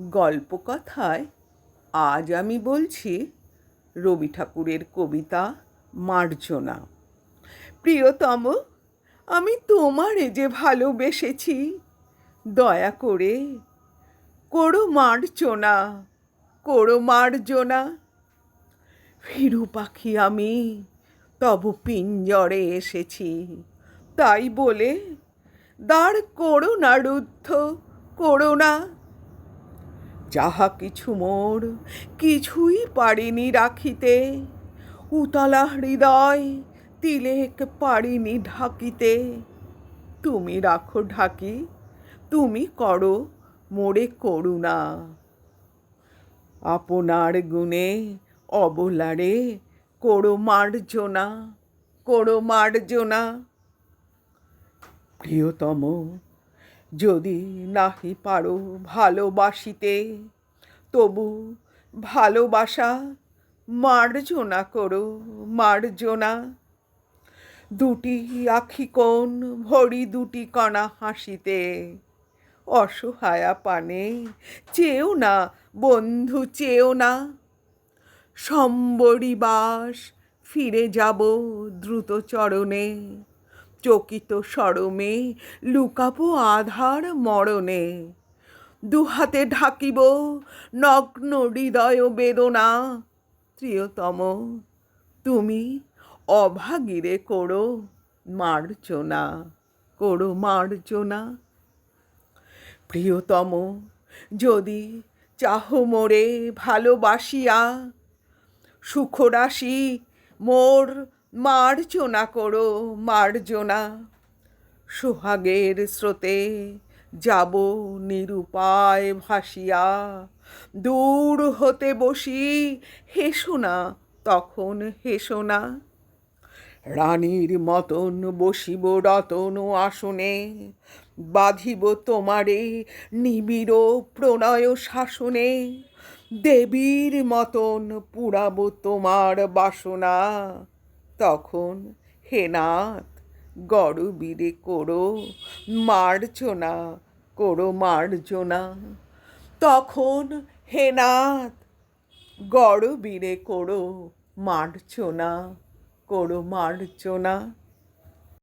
গল্পকথায় আজ আমি বলছি রবি ঠাকুরের কবিতা মার্জনা। প্রিয়তম, আমি তোমারে যে ভালোবেসেছি, দয়া করে করো মার্জনা করো মার্জনা। ফিরু পাখি আমি, তব পিঞ্জরে এসেছি, তাই বলে দাঁড় করো না রুদ্ধ, করো না যাহা কিছু মোর, কিছুই পারিনি রাখিতে। উতলা হৃদয় তিলেক পারিনি ঢাকিতে। তুমি রাখো ঢাকি, তুমি করো মোরে করুণা। আপনার গুণে অবলারে করো মার্জনা করো মার্জনা। প্রিয়তম যদি নাহি পারো ভালোবাসিতে, তবু ভালোবাসা মার্জনা করো, মার্জনা। দুটি আখি কোণ ভরি দুটি কণা হাসিতে, অসহায়া পানে চেও না, বন্ধু চেও না। সম্বরী বাস ফিরে যাব দ্রুত চরণে চকিত সরমে লুকাবো আধার মরণে। দুহাতে ঢাকিব নগ্ন হৃদয় বেদনা। প্রিয়তম, তুমি অভাগিরে করো মার্জনা করো মার্জনা। প্রিয়তম, যদি চাহ মোরে ভালোবাসিয়া, সুখরাশি মোর মার্জনা করো, মার্জনা। সোহাগের স্রোতে যাব নিরুপায় ভাসিয়া। দূর হতে বসি, হেসো না, তখন হেসো না। রানীর মতন বসিব রতন আসনে, বাঁধিব তোমারে নিবিড় প্রণয় শাসনে। দেবীর মতন পুরাব তোমার বাসনা। তখন হে নাথ গড়বীরে করো মার্জনা করো মার্জনা তখন হে নাথ গড়বীরে করো মার্জনা করো মার্জনা